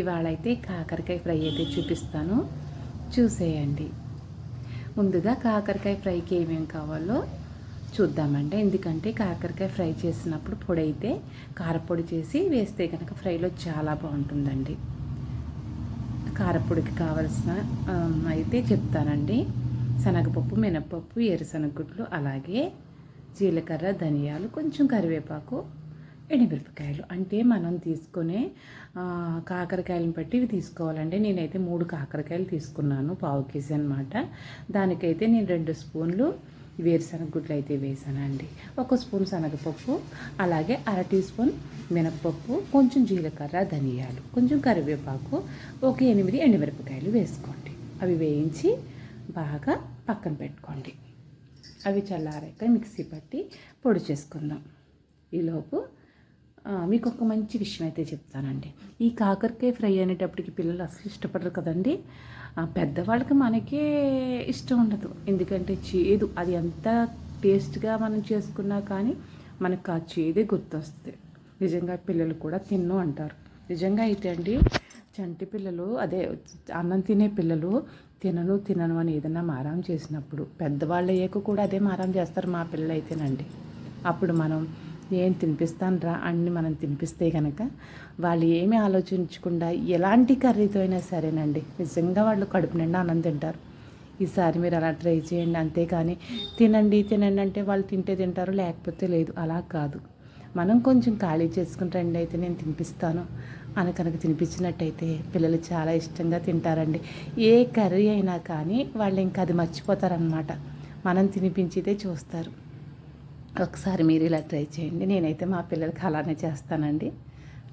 ఇవాళ అయితే కాకరకాయ ఫ్రై అయితే చూపిస్తాను. చూసేయండి. ముందుగా కాకరకాయ ఫ్రైకి ఏమేమి కావాలో చూద్దామండి. ఎందుకంటే కాకరకాయ ఫ్రై చేసినప్పుడు పొడి అయితే కారపొడి చేసి వేస్తే కనుక ఫ్రైలో చాలా బాగుంటుందండి. కారపొడికి కావలసిన అయితే చెప్తానండి. శనగపప్పు మినపప్పు ఎరుశనగగుడ్లు అలాగే జీలకర్ర ధనియాలు కొంచెం కరివేపాకు ఎండుమిరపకాయలు. అంటే మనం తీసుకునే కాకరకాయలను బట్టి ఇవి తీసుకోవాలండి. నేనైతే మూడు కాకరకాయలు తీసుకున్నాను పావు కేజీ అనమాట దానికైతే నేను రెండు స్పూన్లు వేరుశనగ గుడ్లు అయితే వేసానండి. ఒక స్పూన్ శనగపప్పు అలాగే అర టీ స్పూన్ మినప్పప్పు కొంచెం జీలకర్ర ధనియాలు కొంచెం కరివేపాకు ఒక ఎనిమిది ఎండుమిరపకాయలు వేసుకోండి. అవి వేయించి బాగా పక్కన పెట్టుకోండి. అవి చల్లారాక మిక్సీ పట్టి పొడి చేసుకుందాం. ఈలోపు మీకు ఒక మంచి విషయం అయితే చెప్తానండి. ఈ కాకరకాయ ఫ్రై అనేటప్పటికి పిల్లలు అసలు ఇష్టపడరు కదండి. పెద్దవాళ్ళకి మనకే ఇష్టం ఉండదు. ఎందుకంటే చేదు అది ఎంత టేస్ట్గా మనం చేసుకున్నా కానీ మనకు ఆ చేదే గుర్తొస్తుంది. నిజంగా పిల్లలు కూడా తిన్ను అంటారు. నిజంగా అయితే అండి చంటి పిల్లలు అదే అన్నం తినే పిల్లలు తినను తినను అని ఏదైనా మారం చేసినప్పుడు పెద్దవాళ్ళు అయ్యాక కూడా అదే మారం చేస్తారు మా పిల్లలు అయితేనండి అప్పుడు మనం ఏం తినిపిస్తాను రా అన్ని మనం తినిపిస్తే కనుక వాళ్ళు ఏమీ ఆలోచించకుండా ఎలాంటి కర్రీతో అయినా సరేనండి. నిజంగా వాళ్ళు కడుపు నిండా అన్నం తింటారు. ఈసారి మీరు అలా ట్రై చేయండి. అంతేకాని తినండి తినండి అంటే వాళ్ళు తింటే తింటారు లేకపోతే లేదు. అలా కాదు. మనం కొంచెం ఖాళీ చేసుకుంటాండి అయితే నేను తినిపిస్తాను అని కనుక తినిపించినట్టయితే పిల్లలు చాలా ఇష్టంగా తింటారండి. ఏ కర్రీ అయినా కానీ వాళ్ళు ఇంకా అది మర్చిపోతారనమాట మనం తినిపించితే చూస్తారు. ఒకసారి మీరు ఇలా ట్రై చేయండి. నేనైతే మా పిల్లలకి అలానే చేస్తానండి.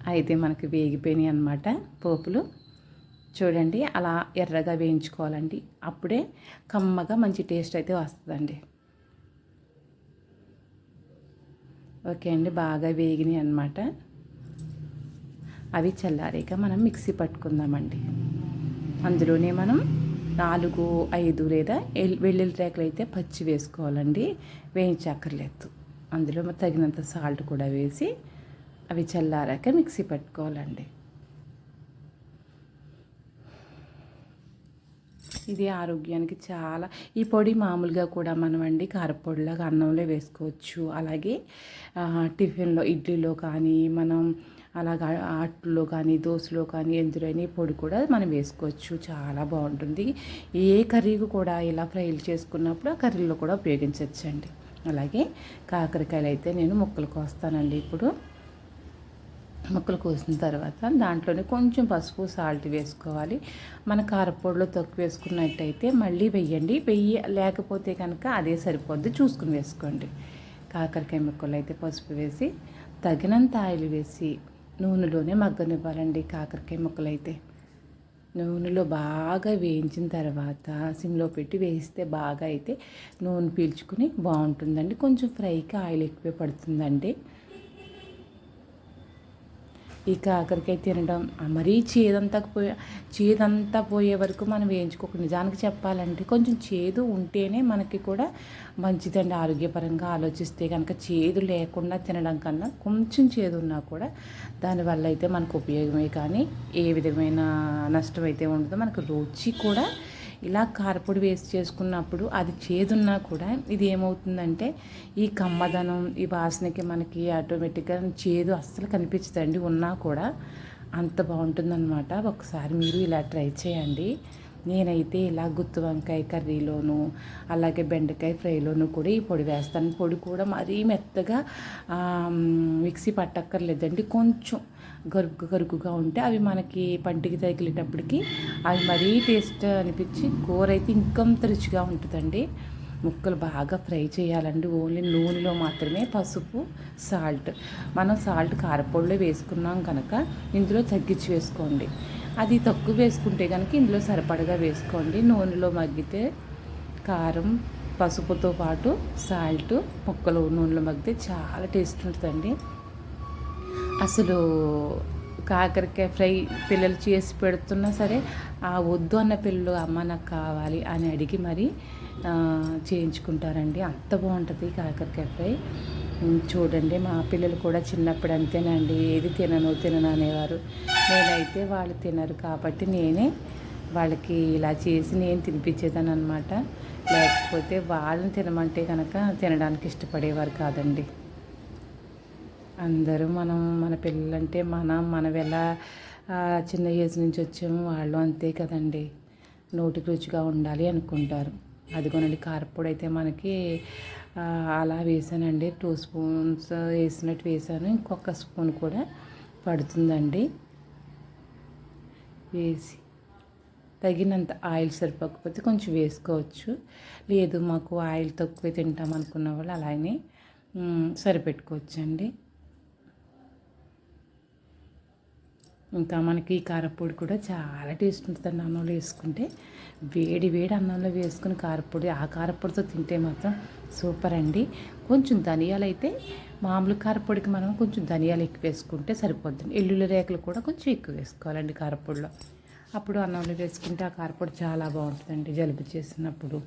అయితే మనకి వేగిపోయినాయి అనమాట పోపులు. చూడండి అలా ఎర్రగా వేయించుకోవాలండి. అప్పుడే కమ్మగా మంచి టేస్ట్ అయితే వస్తుందండి. ఓకే అండి బాగా వేగినాయి అనమాట అవి చల్లారాక మనం మిక్సీ పట్టుకుందామండి. అందులోనే మనం నాలుగు ఐదు లేదా వెల్లుల్లి రేకలు అయితే పచ్చి వేసుకోవాలండి. వేయించక్కర్లేదు అందులో తగినంత సాల్ట్ కూడా వేసి అవి చల్లారాక మిక్సీ పెట్టుకోవాలండి. ఇది ఆరోగ్యానికి చాలా ఈ పొడి మామూలుగా కూడా మనం అండి కారపొడిలాగా అన్నంలో వేసుకోవచ్చు. అలాగే టిఫిన్లో ఇడ్లీలో కానీ మనం అలాగా అట్లో కానీ దోశలో కానీ ఎందులోని పొడి కూడా మనం వేసుకోవచ్చు. చాలా బాగుంటుంది. ఏ కర్రీకి కూడా ఇలా ఫ్రైలు చేసుకున్నప్పుడు ఆ కర్రీలో కూడా ఉపయోగించవచ్చండి అలాగే కాకరకాయలు అయితే నేను ముక్కలు కోస్తానండి ఇప్పుడు. ముక్కలు కోసిన తర్వాత దాంట్లోనే కొంచెం పసుపు సాల్ట్ వేసుకోవాలి. మన కారపొడిలో తక్కువ వేసుకున్నట్టయితే మళ్ళీ వెయ్యండి వెయ్యి లేకపోతే కనుక అదే సరిపోద్ది. చూసుకుని వేసుకోండి. కాకరకాయ ముక్కలు అయితే పసుపు వేసి తగినంత ఆయిల్ వేసి నూనెలోనే మగ్గనివ్వాలండి కాకరకాయ ముక్కలు అయితే నూనెలో బాగా వేయించిన తర్వాత సిమ్లో పెట్టి వేస్తే బాగా అయితే నూనె పీల్చుకుని బాగుంటుందండి. కొంచెం ఫ్రైకి ఆయిల్ ఎక్కువే పడుతుందండి. ఇక కాకరకాయ తినడం. మరీ చేదంతా పోయే చేదంతా పోయే వరకు మనం వేయించుకోక. నిజానికి చెప్పాలంటే కొంచెం చేదు ఉంటేనే మనకి కూడా మంచిదండి ఆరోగ్యపరంగా ఆలోచిస్తే కనుక చేదు లేకుండా తినడం కన్నా కొంచెం చేదు ఉన్నా కూడా దానివల్ల అయితే మనకు ఉపయోగమే కానీ ఏ విధమైన నష్టం అయితే ఉండదో మనకు రుచి కూడా ఇలా కారపొడి వేస్ట్ చేసుకున్నప్పుడు అది చేదున్నా కూడా ఇది ఏమవుతుందంటే ఈ కమ్మదనం ఈ వాసనకి మనకి ఆటోమేటిక్గా చేదు అస్సలు కనిపించదండి. ఉన్నా కూడా అంత బాగుంటుందన్నమాట. ఒకసారి మీరు ఇలా ట్రై చేయండి. నేనైతే ఇలా గుత్తి వంకాయ కర్రీలోను అలాగే బెండకాయ ఫ్రైలోను కూడా ఈ పొడి వేస్తాను. పొడి కూడా మరీ మెత్తగా మిక్సీ పట్టక్కర్లేదండి. కొంచెం గరుకు గరుకుగా ఉంటే అవి మనకి పంటికి తగిలేటప్పటికి అవి మరీ టేస్ట్ అనిపించి కూర అయితే ఇంకొంత రుచిగా ఉంటుందండి. ముక్కలు బాగా ఫ్రై చేయాలండి. ఓన్లీ నూనెలో మాత్రమే పసుపు సాల్ట్. మనం సాల్ట్ కారపొడిలో వేసుకున్నాం కనుక ఇందులో తగ్గించి వేసుకోండి. అది తక్కువ వేసుకుంటే కనుక ఇందులో సరిపడగా వేసుకోండి. నూనెలో మగ్గితే కారం పసుపుతో పాటు సాల్ట్ ముక్కలు నూనెలో మగ్గితే చాలా టేస్ట్ ఉంటుందండి. అసలు కాకరకాయ ఫ్రై పిల్లలు చేసి పెడుతున్నా సరే ఆ వద్దు అన్న పిల్లలు అమ్మ నాకు కావాలి అని అడిగి మరి చేయించుకుంటారండి. అంత బాగుంటుంది కాకరకాయ ఫ్రై. చూడండి మా పిల్లలు కూడా చిన్నప్పుడు అంతేనండి. ఏది తినను తినను అనేవారు. నేనైతే వాళ్ళు తినరు కాబట్టి నేనే వాళ్ళకి ఇలా చేసి నేను తినిపించేదాను అనమాట లేకపోతే వాళ్ళని తినమంటే కనుక తినడానికి ఇష్టపడేవారు కాదండి. అందరూ మనం మన పిల్లలంటే మనం మనం ఎలా చిన్న ఏజ్ నుంచి వచ్చాము వాళ్ళు అంతే కదండి. నోటికి రుచిగా ఉండాలి అనుకుంటారు. అదిగోనండి కారపొడి అయితే మనకి అలా వేసానండి. టూ స్పూన్స్ వేసినట్టు వేసాను. ఇంకొక స్పూన్ కూడా పడుతుందండి. వేసి తగినంత ఆయిల్ సరిపోకపోతే కొంచెం వేసుకోవచ్చు. లేదు మాకు ఆయిల్ తక్కువ తింటాం అనుకున్న వాళ్ళు అలానే సరిపెట్టుకోవచ్చండి. ఇంకా మనకి ఈ కారపొడి కూడా చాలా టేస్ట్ ఉంటుంది అన్నంలో వేసుకుంటే. వేడి వేడి అన్నంలో వేసుకుని కారపొడి ఆ కారపొడితో తింటే మాత్రం సూపర్ అండి. కొంచెం ధనియాలు అయితే మామూలు కారపొడికి మనం కొంచెం ధనియాలు ఎక్కువ వేసుకుంటే సరిపోతుంది ఎల్లుల్లి రేఖలు కూడా కొంచెం ఎక్కువ వేసుకోవాలండి కారపొడిలో. అప్పుడు అన్నంలో వేసుకుంటే ఆ కారపొడి చాలా బాగుంటుందండి జలుబు చేసినప్పుడు.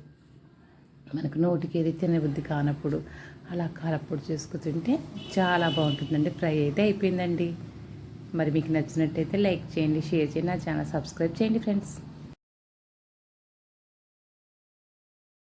మనకు నోటికి ఏది తినబుద్ధి కానప్పుడు అలా కారపొడి చేసుకు తింటే చాలా బాగుంటుందండి. ఫ్రై అయితే అయిపోయిందండి. మరి మీకు నచ్చినట్టయితే లైక్ చేయండి షేర్ చేయండి నా ఛానల్ సబ్స్క్రైబ్ చేయండి ఫ్రెండ్స్.